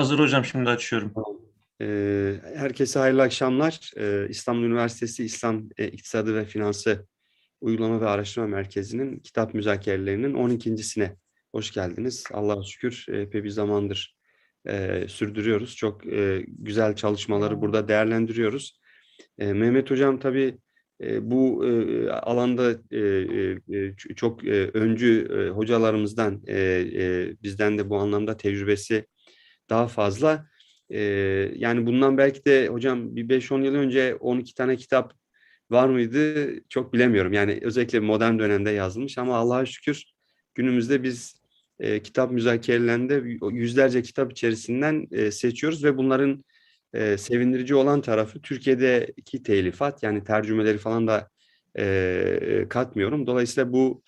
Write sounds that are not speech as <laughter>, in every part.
Hazır hocam şimdi açıyorum. Ee, herkese hayırlı akşamlar. Ee, İstanbul Üniversitesi İslam e, İktisadı ve Finansı Uygulama ve Araştırma Merkezi'nin kitap müzakerelerinin 12.sine hoş geldiniz. Allah'a şükür e, epey bir zamandır e, sürdürüyoruz. Çok güzel çalışmaları burada değerlendiriyoruz. Mehmet Hocam tabii bu alanda çok öncü hocalarımızdan, bizden de bu anlamda tecrübesi daha fazla. Ee, yani bundan belki de hocam bir 5-10 yıl önce 12 tane kitap var mıydı çok bilemiyorum. Yani özellikle modern dönemde yazılmış ama Allah'a şükür günümüzde biz e, kitap müzakerelerinde yüzlerce kitap içerisinden e, seçiyoruz ve bunların e, sevindirici olan tarafı Türkiye'deki telifat yani tercümeleri falan da e, katmıyorum. Dolayısıyla bu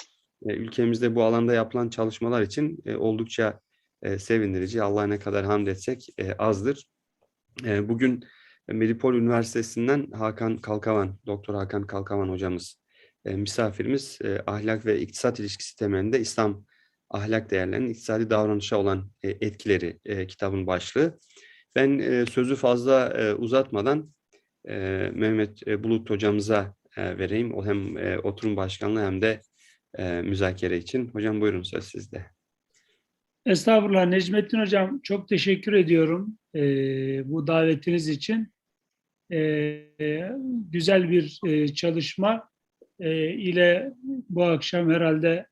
e, ülkemizde bu alanda yapılan çalışmalar için e, oldukça e, sevindirici. Allah'a ne kadar hamd etsek e, azdır. E, bugün Medipol Üniversitesi'nden Hakan Kalkavan, Doktor Hakan Kalkavan hocamız e, misafirimiz. E, ahlak ve iktisat ilişkisi temelinde İslam ahlak değerlerinin iktisadi davranışa olan e, etkileri e, kitabın başlığı. Ben e, sözü fazla e, uzatmadan e, Mehmet e, Bulut hocamıza e, vereyim. O hem e, oturum başkanlığı hem de e, müzakere için. Hocam buyurun söz sizde. Estağfurullah Necmettin Hocam çok teşekkür ediyorum e, bu davetiniz için. E, güzel bir e, çalışma e, ile bu akşam herhalde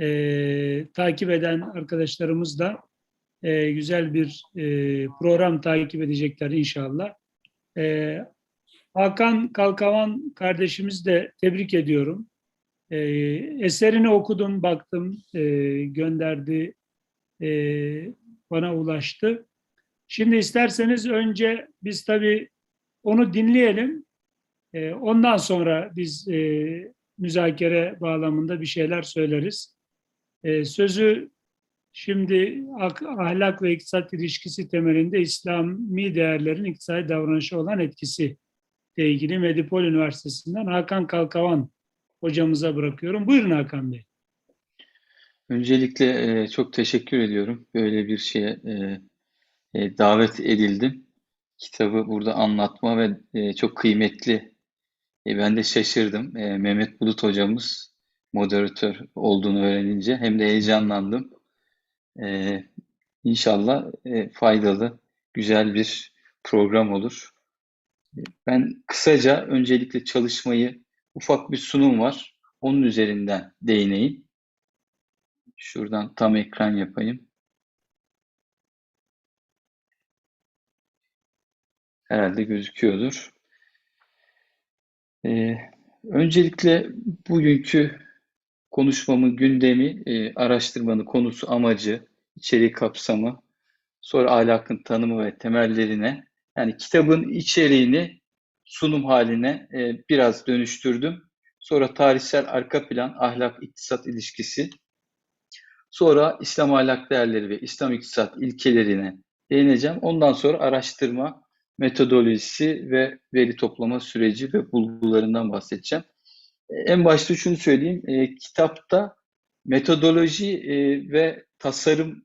e, takip eden arkadaşlarımız da e, güzel bir e, program takip edecekler inşallah. E, Hakan Kalkavan kardeşimiz de tebrik ediyorum. E, eserini okudum, baktım, e, gönderdi e, bana ulaştı. Şimdi isterseniz önce biz tabii onu dinleyelim. E, ondan sonra biz e, müzakere bağlamında bir şeyler söyleriz. E, sözü şimdi ahlak ve iktisat ilişkisi temelinde İslami değerlerin iktisadi davranışa olan etkisi ile ilgili Medipol Üniversitesi'nden Hakan Kalkavan hocamıza bırakıyorum. Buyurun Hakan Bey. Öncelikle e, çok teşekkür ediyorum. Böyle bir şeye e, e, davet edildim. Kitabı burada anlatma ve e, çok kıymetli. E, ben de şaşırdım. E, Mehmet Bulut hocamız moderatör olduğunu öğrenince hem de heyecanlandım. E, inşallah e, faydalı, güzel bir program olur. Ben kısaca öncelikle çalışmayı, ufak bir sunum var. Onun üzerinden değineyim. Şuradan tam ekran yapayım. Herhalde gözüküyordur. Ee, öncelikle bugünkü konuşmamın gündemi, e, araştırmanın konusu, amacı, içeriği kapsamı, sonra ahlakın tanımı ve temellerine, yani kitabın içeriğini sunum haline e, biraz dönüştürdüm. Sonra tarihsel arka plan, ahlak, iktisat ilişkisi, Sonra İslam ahlak değerleri ve İslam iktisat ilkelerine değineceğim. Ondan sonra araştırma metodolojisi ve veri toplama süreci ve bulgularından bahsedeceğim. E, en başta şunu söyleyeyim. E, kitapta metodoloji e, ve tasarım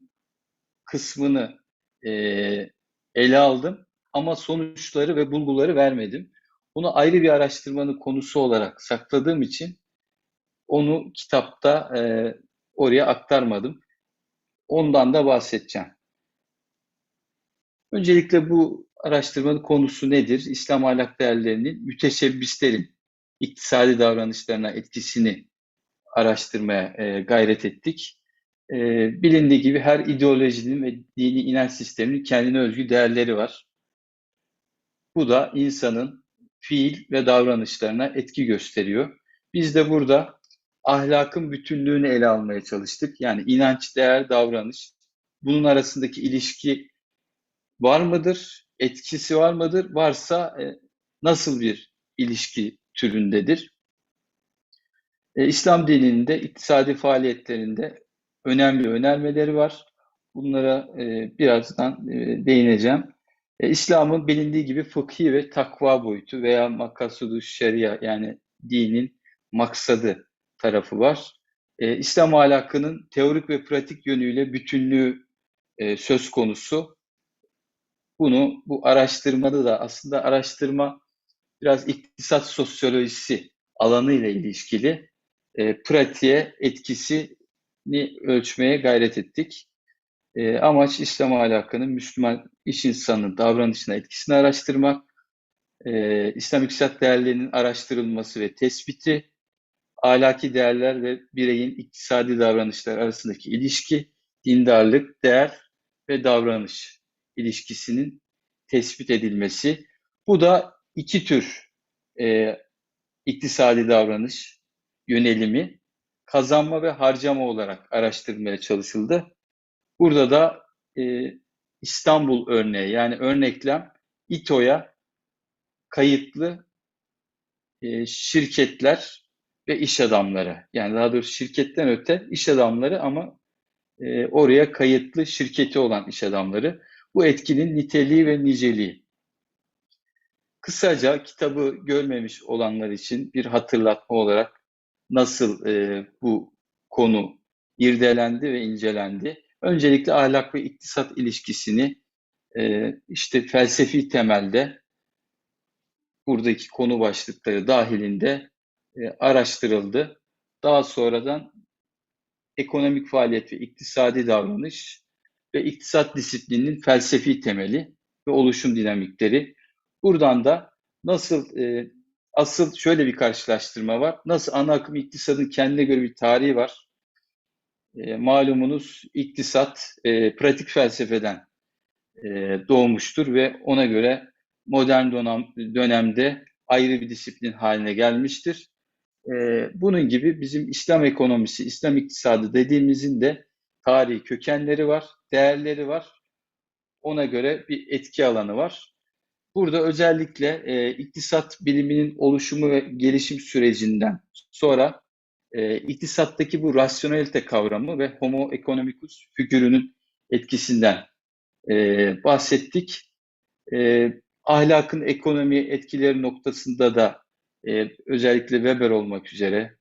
kısmını e, ele aldım ama sonuçları ve bulguları vermedim. Bunu ayrı bir araştırmanın konusu olarak sakladığım için onu kitapta e, oraya aktarmadım. Ondan da bahsedeceğim. Öncelikle bu araştırmanın konusu nedir? İslam ahlak değerlerinin müteşebbislerin iktisadi davranışlarına etkisini araştırmaya e, gayret ettik. E, bilindiği gibi her ideolojinin ve dini inanç sisteminin kendine özgü değerleri var. Bu da insanın fiil ve davranışlarına etki gösteriyor. Biz de burada ahlakın bütünlüğünü ele almaya çalıştık. Yani inanç, değer, davranış. Bunun arasındaki ilişki var mıdır? Etkisi var mıdır? Varsa e, nasıl bir ilişki türündedir? E, İslam dininde iktisadi faaliyetlerinde önemli önermeleri var. Bunlara e, birazdan e, değineceğim. E, İslam'ın bilindiği gibi fıkhi ve takva boyutu veya makasudu şeria yani dinin maksadı tarafı var. E, İslam ahlakının teorik ve pratik yönüyle bütünlüğü e, söz konusu. bunu bu araştırmada da aslında araştırma biraz iktisat sosyolojisi alanı ile ilişkili e, pratiğe etkisini ölçmeye gayret ettik. E, amaç İslam ahlakının Müslüman iş insanının davranışına etkisini araştırmak, e, İslam iktisat değerlerinin araştırılması ve tespiti, ahlaki değerler ve bireyin iktisadi davranışlar arasındaki ilişki, dindarlık, değer ve davranış ilişkisinin tespit edilmesi. Bu da iki tür e, iktisadi davranış yönelimi kazanma ve harcama olarak araştırmaya çalışıldı. Burada da e, İstanbul örneği yani örneklem İTO'ya kayıtlı e, şirketler ve iş adamları yani daha doğrusu şirketten öte iş adamları ama e, oraya kayıtlı şirketi olan iş adamları. Bu etkinin niteliği ve niceliği. Kısaca kitabı görmemiş olanlar için bir hatırlatma olarak nasıl e, bu konu irdelendi ve incelendi. Öncelikle ahlak ve iktisat ilişkisini e, işte felsefi temelde buradaki konu başlıkları dahilinde e, araştırıldı. Daha sonradan ekonomik faaliyet ve iktisadi davranış ve iktisat disiplininin felsefi temeli ve oluşum dinamikleri. Buradan da nasıl e, asıl şöyle bir karşılaştırma var. Nasıl ana akım iktisadın kendine göre bir tarihi var. E, malumunuz iktisat e, pratik felsefeden e, doğmuştur ve ona göre modern dönem, dönemde ayrı bir disiplin haline gelmiştir. E, bunun gibi bizim İslam ekonomisi, İslam iktisadı dediğimizin de tarihi kökenleri var, değerleri var. Ona göre bir etki alanı var. Burada özellikle e, iktisat biliminin oluşumu ve gelişim sürecinden sonra e, iktisattaki bu rasyonelite kavramı ve homo economicus figürünün etkisinden e, bahsettik. E, ahlakın ekonomi etkileri noktasında da e, özellikle Weber olmak üzere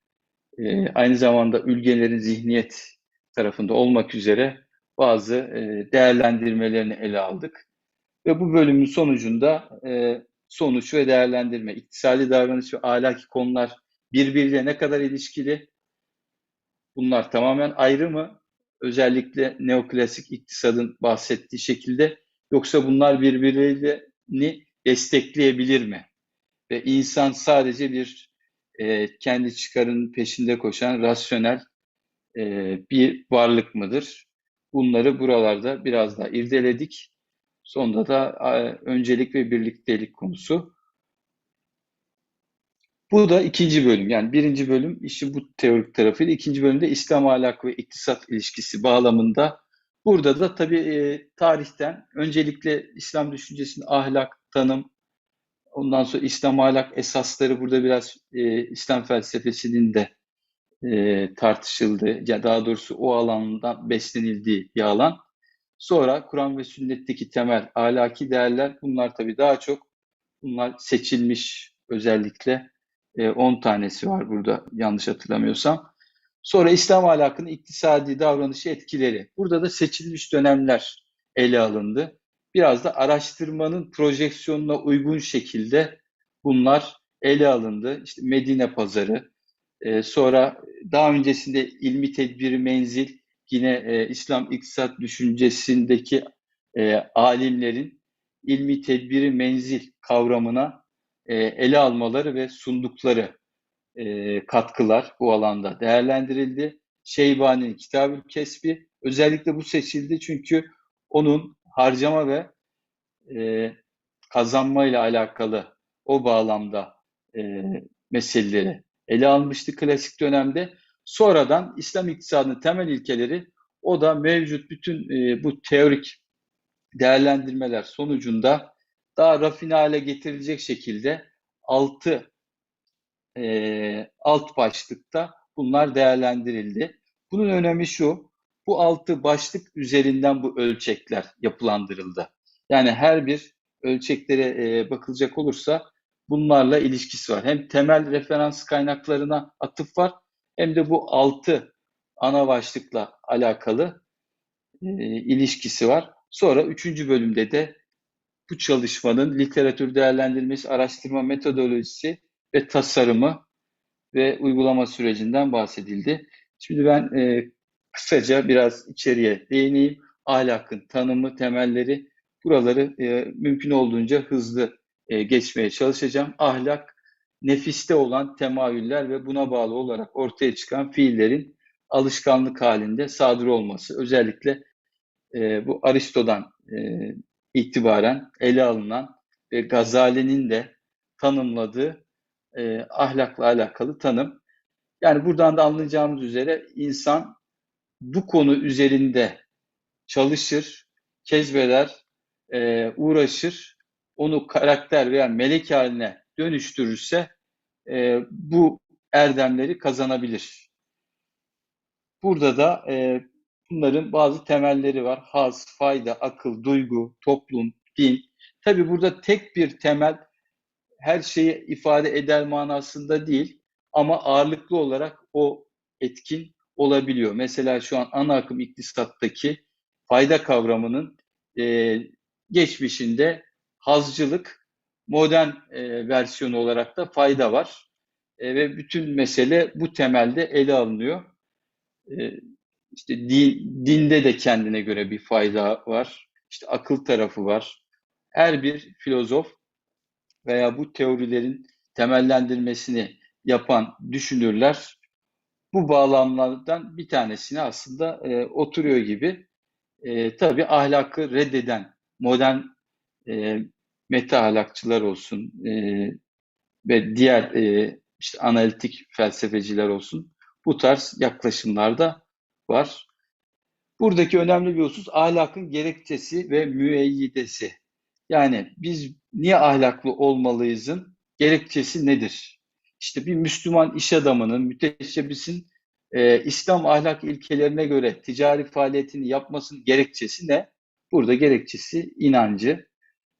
e, aynı zamanda ülgelerin zihniyet tarafında olmak üzere bazı e, değerlendirmelerini ele aldık. Ve bu bölümün sonucunda e, sonuç ve değerlendirme, iktisadi davranış ve ahlaki konular birbiriyle ne kadar ilişkili? Bunlar tamamen ayrı mı? Özellikle neoklasik iktisadın bahsettiği şekilde yoksa bunlar birbirlerini destekleyebilir mi? Ve insan sadece bir e, kendi çıkarının peşinde koşan rasyonel e, bir varlık mıdır? Bunları buralarda biraz daha irdeledik. Sonunda da öncelik ve birliktelik konusu. Bu da ikinci bölüm. Yani birinci bölüm işin bu teorik tarafıyla. ikinci bölümde İslam ahlak ve iktisat ilişkisi bağlamında. Burada da tabii e, tarihten öncelikle İslam düşüncesinin ahlak, tanım, ondan sonra İslam ahlak esasları burada biraz e, İslam felsefesinin de e, tartışıldı. Ya daha doğrusu o alandan beslenildiği bir alan. Sonra Kur'an ve sünnetteki temel ahlaki değerler bunlar tabii daha çok bunlar seçilmiş özellikle 10 e, tanesi var burada yanlış hatırlamıyorsam. Sonra İslam ahlakının iktisadi davranışı etkileri. Burada da seçilmiş dönemler ele alındı. Biraz da araştırmanın projeksiyonuna uygun şekilde bunlar ele alındı. İşte Medine pazarı, e, sonra daha öncesinde ilmi tedbiri menzil, yine e, İslam iktisat düşüncesindeki e, alimlerin ilmi tedbiri menzil kavramına ele almaları ve sundukları katkılar bu alanda değerlendirildi. Şeybani'nin Kitab-ül Kesbi özellikle bu seçildi çünkü onun harcama ve e, kazanma ile alakalı o bağlamda e, meseleleri ele almıştı klasik dönemde. Sonradan İslam iktisadının temel ilkeleri o da mevcut bütün e, bu teorik değerlendirmeler sonucunda daha rafine hale getirilecek şekilde altı e, alt başlıkta bunlar değerlendirildi. Bunun önemi şu, bu altı başlık üzerinden bu ölçekler yapılandırıldı. Yani her bir ölçeklere e, bakılacak olursa bunlarla ilişkisi var. Hem temel referans kaynaklarına atıf var hem de bu altı ana başlıkla alakalı e, ilişkisi var. Sonra üçüncü bölümde de bu çalışmanın literatür değerlendirmesi, araştırma metodolojisi ve tasarımı ve uygulama sürecinden bahsedildi. Şimdi ben e, kısaca biraz içeriye değineyim. Ahlakın tanımı, temelleri, buraları e, mümkün olduğunca hızlı e, geçmeye çalışacağım. Ahlak, nefiste olan temayüller ve buna bağlı olarak ortaya çıkan fiillerin alışkanlık halinde sadır olması. Özellikle e, bu Aristo'dan e, itibaren ele alınan ve Gazali'nin de tanımladığı e, ahlakla alakalı tanım. Yani buradan da anlayacağımız üzere insan bu konu üzerinde çalışır, kezbeder, e, uğraşır, onu karakter veya melek haline dönüştürürse e, bu erdemleri kazanabilir. Burada da e, bunların bazı temelleri var. Haz, fayda, akıl, duygu, toplum, din. Tabi burada tek bir temel her şeyi ifade eder manasında değil ama ağırlıklı olarak o etkin olabiliyor. Mesela şu an ana akım iktisattaki fayda kavramının e, geçmişinde hazcılık modern e, versiyonu olarak da fayda var. E, ve bütün mesele bu temelde ele alınıyor. E, işte din, dinde de kendine göre bir fayda var. İşte akıl tarafı var. Her bir filozof veya bu teorilerin temellendirmesini yapan düşünürler bu bağlamlardan bir tanesine aslında e, oturuyor gibi. E, tabii ahlakı reddeden modern e, meta ahlakçılar olsun e, ve diğer e, işte analitik felsefeciler olsun bu tarz yaklaşımlarda var. Buradaki önemli bir husus ahlakın gerekçesi ve müeyyidesi. Yani biz niye ahlaklı olmalıyızın gerekçesi nedir? İşte bir Müslüman iş adamının, müteşebbisin e, İslam ahlak ilkelerine göre ticari faaliyetini yapmasının gerekçesi ne? Burada gerekçesi inancı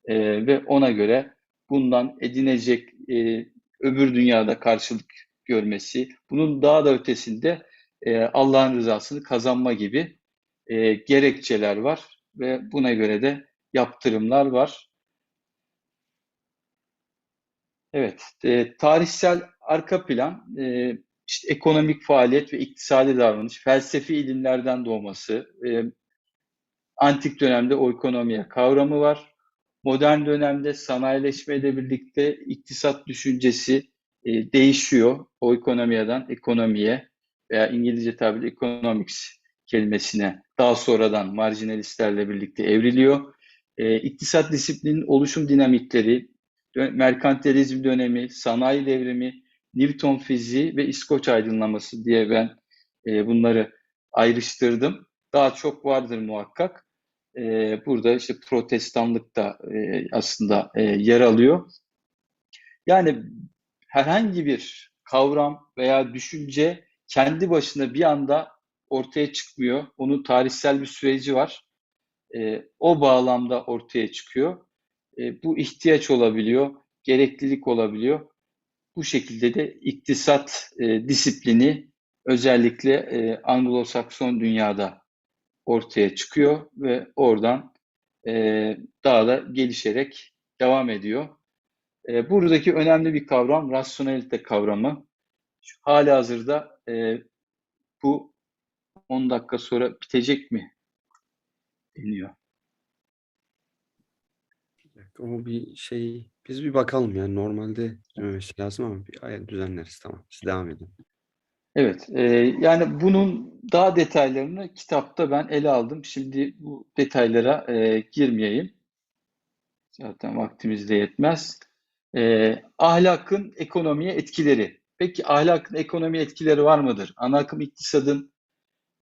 e, ve ona göre bundan edinecek e, öbür dünyada karşılık görmesi, bunun daha da ötesinde e, Allah'ın rızasını kazanma gibi e, gerekçeler var ve buna göre de yaptırımlar var. Evet, e, tarihsel arka plan, e, işte ekonomik faaliyet ve iktisadi davranış, felsefi ilimlerden doğması, e, antik dönemde oikonomiya kavramı var. Modern dönemde sanayileşmeyle birlikte iktisat düşüncesi e, değişiyor. Oikonomiya'dan ekonomiye veya İngilizce tabiri economics kelimesine daha sonradan marjinalistlerle birlikte evriliyor. E, iktisat disiplinin oluşum dinamikleri, merkantilizm dönemi, sanayi devrimi, Newton fiziği ve İskoç aydınlaması diye ben e, bunları ayrıştırdım. Daha çok vardır muhakkak. E, burada işte protestanlık da e, aslında e, yer alıyor. Yani herhangi bir kavram veya düşünce kendi başına bir anda ortaya çıkmıyor. Onun tarihsel bir süreci var. E, o bağlamda ortaya çıkıyor. E, bu ihtiyaç olabiliyor, gereklilik olabiliyor. Bu şekilde de iktisat e, disiplini özellikle e, Anglo-Sakson dünyada ortaya çıkıyor ve oradan e, daha da gelişerek devam ediyor. E, buradaki önemli bir kavram rasyonelite kavramı. Hali hazırda e, bu 10 dakika sonra bitecek mi deniyor. O bir şey, biz bir bakalım yani normalde dememesi lazım ama bir düzenleriz tamam. Siz devam edin. Evet, e, yani bunun daha detaylarını kitapta ben ele aldım. Şimdi bu detaylara e, girmeyeyim. Zaten vaktimiz de yetmez. E, ahlakın ekonomiye etkileri. Peki ahlakın ekonomiye etkileri var mıdır? Ana akım iktisadın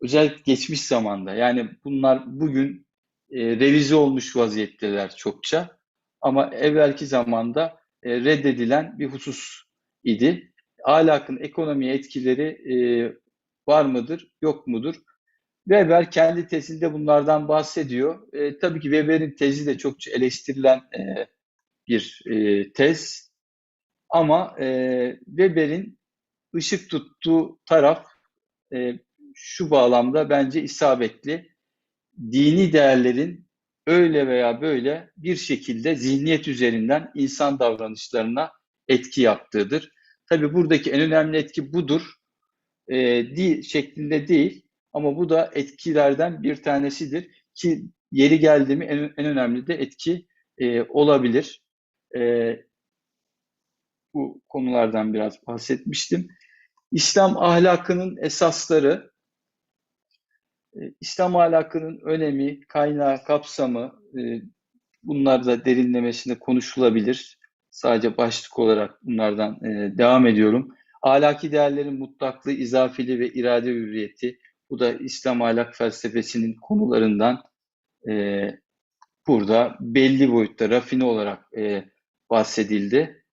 özellikle geçmiş zamanda yani bunlar bugün e, revize olmuş vaziyetteler çokça ama evvelki zamanda e, reddedilen bir husus idi. Ahlakın ekonomiye etkileri e, var mıdır, yok mudur? Weber kendi tezinde bunlardan bahsediyor. E, tabii ki Weber'in tezi de çokça eleştirilen e, bir e, tez. Ama e, Weber'in ışık tuttuğu taraf e, şu bağlamda bence isabetli. Dini değerlerin öyle veya böyle bir şekilde zihniyet üzerinden insan davranışlarına etki yaptığıdır. Tabii buradaki en önemli etki budur e, değil, şeklinde değil ama bu da etkilerden bir tanesidir ki yeri geldi mi en, en önemli de etki e, olabilir. E, bu konulardan biraz bahsetmiştim. İslam ahlakının esasları, İslam ahlakının önemi, kaynağı, kapsamı, e, bunlar da derinlemesine konuşulabilir. Sadece başlık olarak bunlardan e, devam ediyorum. Ahlaki değerlerin mutlaklığı, izafili ve irade hürriyeti. Bu da İslam ahlak felsefesinin konularından e, burada belli boyutta rafine olarak e, bahsedildi.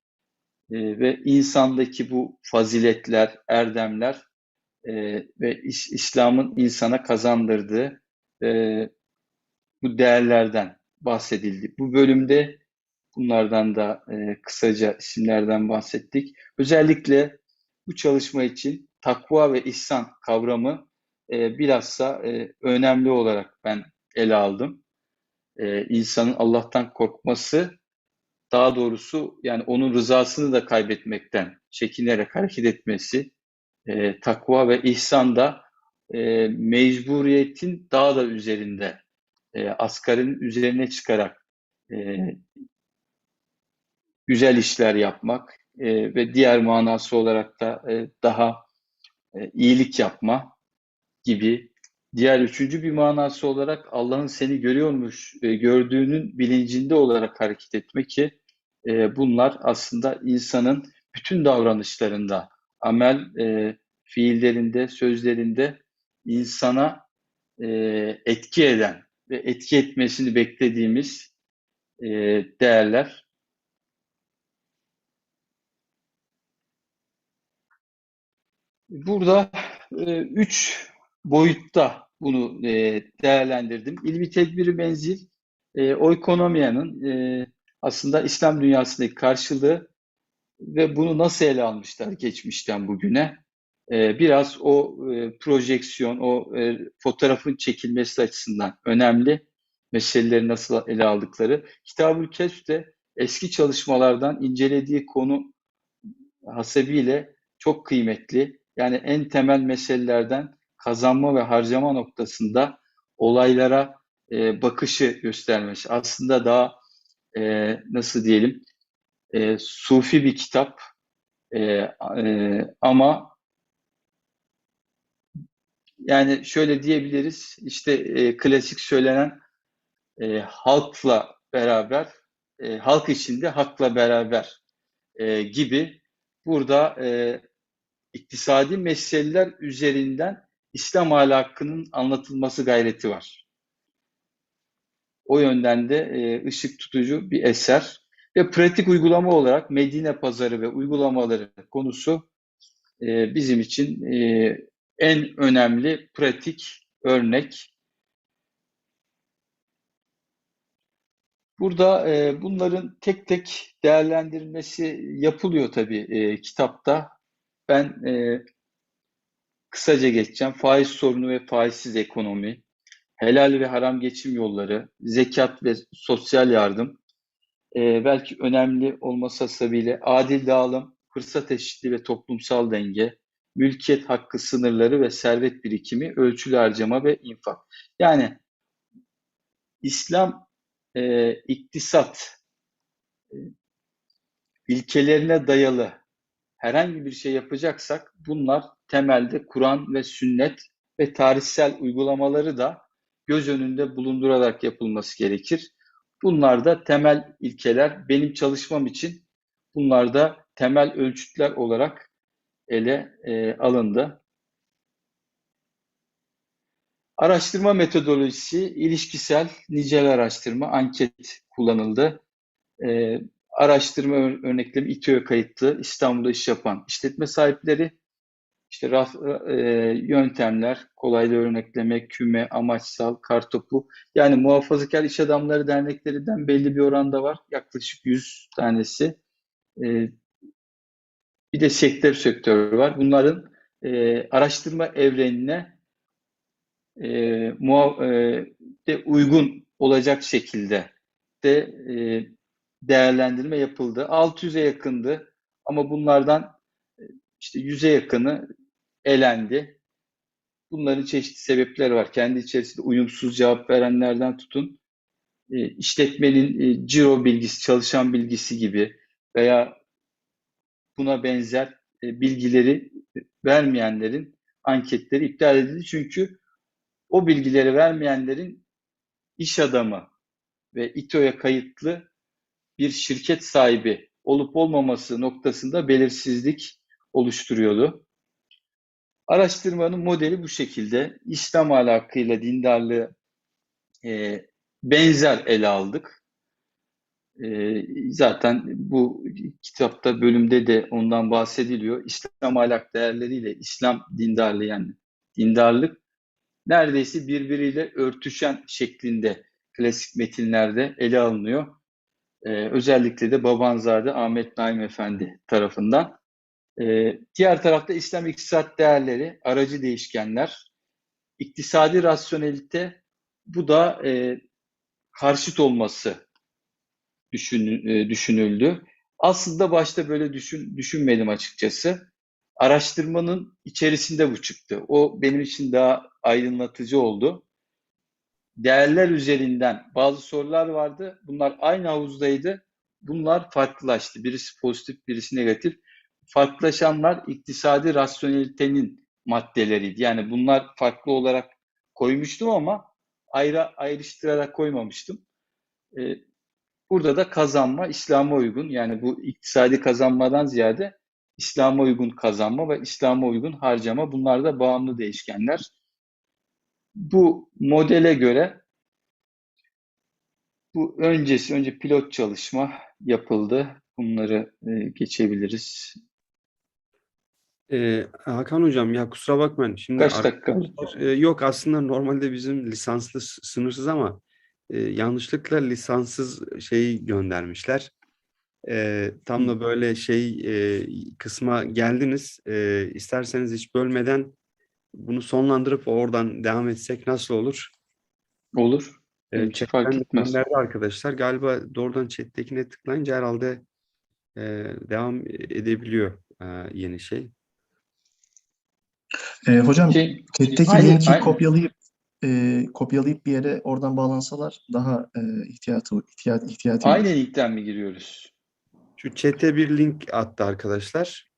E, ve insandaki bu faziletler, erdemler e, ve İs- İslam'ın insana kazandırdığı e, bu değerlerden bahsedildi. Bu bölümde bunlardan da e, kısaca isimlerden bahsettik. Özellikle bu çalışma için takva ve ihsan kavramı e, bilhassa e, önemli olarak ben ele aldım. E, insanın Allah'tan korkması, daha doğrusu yani onun rızasını da kaybetmekten çekinerek hareket etmesi, e, takva ve ihsan da e, mecburiyetin daha da üzerinde, e, asgarın üzerine çıkarak e, güzel işler yapmak e, ve diğer manası olarak da e, daha e, iyilik yapma gibi. Diğer üçüncü bir manası olarak Allah'ın seni görüyormuş, e, gördüğünün bilincinde olarak hareket etmek ki e, bunlar aslında insanın bütün davranışlarında, amel e, fiillerinde, sözlerinde insana e, etki eden ve etki etmesini beklediğimiz e, değerler. Burada e, üç boyutta bunu e, değerlendirdim. İlmi tedbiri menzil, e, oikonomiyanın e, aslında İslam dünyasındaki karşılığı ve bunu nasıl ele almışlar geçmişten bugüne. E, biraz o e, projeksiyon, o e, fotoğrafın çekilmesi açısından önemli meseleleri nasıl ele aldıkları. Kitab-ül Kehf de eski çalışmalardan incelediği konu hasebiyle çok kıymetli. Yani en temel meselelerden kazanma ve harcama noktasında olaylara e, bakışı göstermesi. Aslında daha e, nasıl diyelim e, sufi bir kitap e, e, ama yani şöyle diyebiliriz işte e, klasik söylenen e, halkla beraber e, halk içinde hakla beraber e, gibi burada e, iktisadi meseleler üzerinden İslam ahlakının anlatılması gayreti var. O yönden de e, ışık tutucu bir eser ve pratik uygulama olarak Medine pazarı ve uygulamaları konusu e, bizim için e, en önemli pratik örnek. Burada e, bunların tek tek değerlendirilmesi yapılıyor tabii e, kitapta. Ben e, kısaca geçeceğim. Faiz sorunu ve faizsiz ekonomi, helal ve haram geçim yolları, zekat ve sosyal yardım, e, belki önemli olması hasebiyle adil dağılım, fırsat eşitliği ve toplumsal denge, mülkiyet hakkı sınırları ve servet birikimi, ölçülü harcama ve infak. Yani İslam e, iktisat e, ilkelerine dayalı herhangi bir şey yapacaksak bunlar temelde Kur'an ve sünnet ve tarihsel uygulamaları da göz önünde bulundurarak yapılması gerekir. Bunlar da temel ilkeler. Benim çalışmam için bunlar da temel ölçütler olarak ele e, alındı. Araştırma metodolojisi, ilişkisel nicel araştırma, anket kullanıldı. E, araştırma örneklemi İTÜ'ye kayıtlı, İstanbul'da iş yapan işletme sahipleri, işte raf, e, yöntemler, kolaylı örnekleme, küme, amaçsal, kartopu. Yani muhafazakar iş adamları derneklerinden belli bir oranda var. Yaklaşık 100 tanesi. E, bir de sektör sektör var. Bunların e, araştırma evrenine e, muha, e, de uygun olacak şekilde de e, değerlendirme yapıldı. 600'e yakındı ama bunlardan e, işte 100'e yakını elendi. Bunların çeşitli sebepleri var. Kendi içerisinde uyumsuz cevap verenlerden tutun, e, işletmenin e, ciro bilgisi, çalışan bilgisi gibi veya buna benzer e, bilgileri vermeyenlerin anketleri iptal edildi. Çünkü o bilgileri vermeyenlerin iş adamı ve İTO'ya kayıtlı bir şirket sahibi olup olmaması noktasında belirsizlik oluşturuyordu. Araştırmanın modeli bu şekilde. İslam ahlakıyla dindarlığı e, benzer ele aldık. E, zaten bu kitapta bölümde de ondan bahsediliyor. İslam ahlak değerleriyle İslam dindarlığı yani dindarlık neredeyse birbiriyle örtüşen şeklinde klasik metinlerde ele alınıyor. Ee, özellikle de Babanzade Ahmet Naim Efendi tarafından. Ee, diğer tarafta İslam iktisat değerleri, aracı değişkenler, iktisadi rasyonelite bu da e, karşıt olması düşün, e, düşünüldü. Aslında başta böyle düşün, düşünmedim açıkçası. Araştırmanın içerisinde bu çıktı. O benim için daha aydınlatıcı oldu. Değerler üzerinden bazı sorular vardı. Bunlar aynı havuzdaydı. Bunlar farklılaştı. Birisi pozitif, birisi negatif. Farklılaşanlar iktisadi rasyonelitenin maddeleriydi. Yani bunlar farklı olarak koymuştum ama ayrı ayrıştırarak koymamıştım. Ee, burada da kazanma İslam'a uygun. Yani bu iktisadi kazanmadan ziyade İslam'a uygun kazanma ve İslam'a uygun harcama bunlar da bağımlı değişkenler. Bu modele göre bu öncesi önce pilot çalışma yapıldı. Bunları e, geçebiliriz. Ee, Hakan Hocam ya kusura bakmayın. Şimdi Kaç dakika? e, yok aslında normalde bizim lisanslı sınırsız ama e, yanlışlıkla lisanssız şeyi göndermişler. E, tam da böyle şey e, kısma geldiniz. E, isterseniz hiç bölmeden bunu sonlandırıp oradan devam etsek nasıl olur? Olur. E, fark etmez. arkadaşlar. Galiba doğrudan chat'tekine tıklayınca herhalde e, devam edebiliyor e, yeni şey. Ee, hocam Şey, chat'teki Aynen, linki aynen. kopyalayıp e, kopyalayıp bir yere oradan bağlansalar daha e, ihtiyatı ihtiyat ihtiyati aynı linkten mi giriyoruz? Şu chat'e bir link attı arkadaşlar.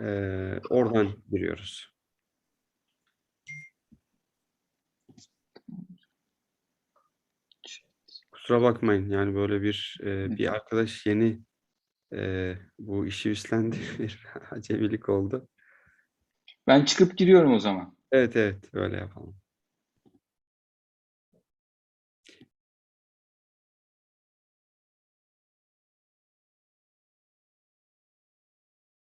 Ee, oradan giriyoruz. Kusura bakmayın yani böyle bir e, bir arkadaş yeni e, bu işi üstlendi <laughs> bir acemilik oldu. Ben çıkıp giriyorum o zaman. Evet evet böyle yapalım.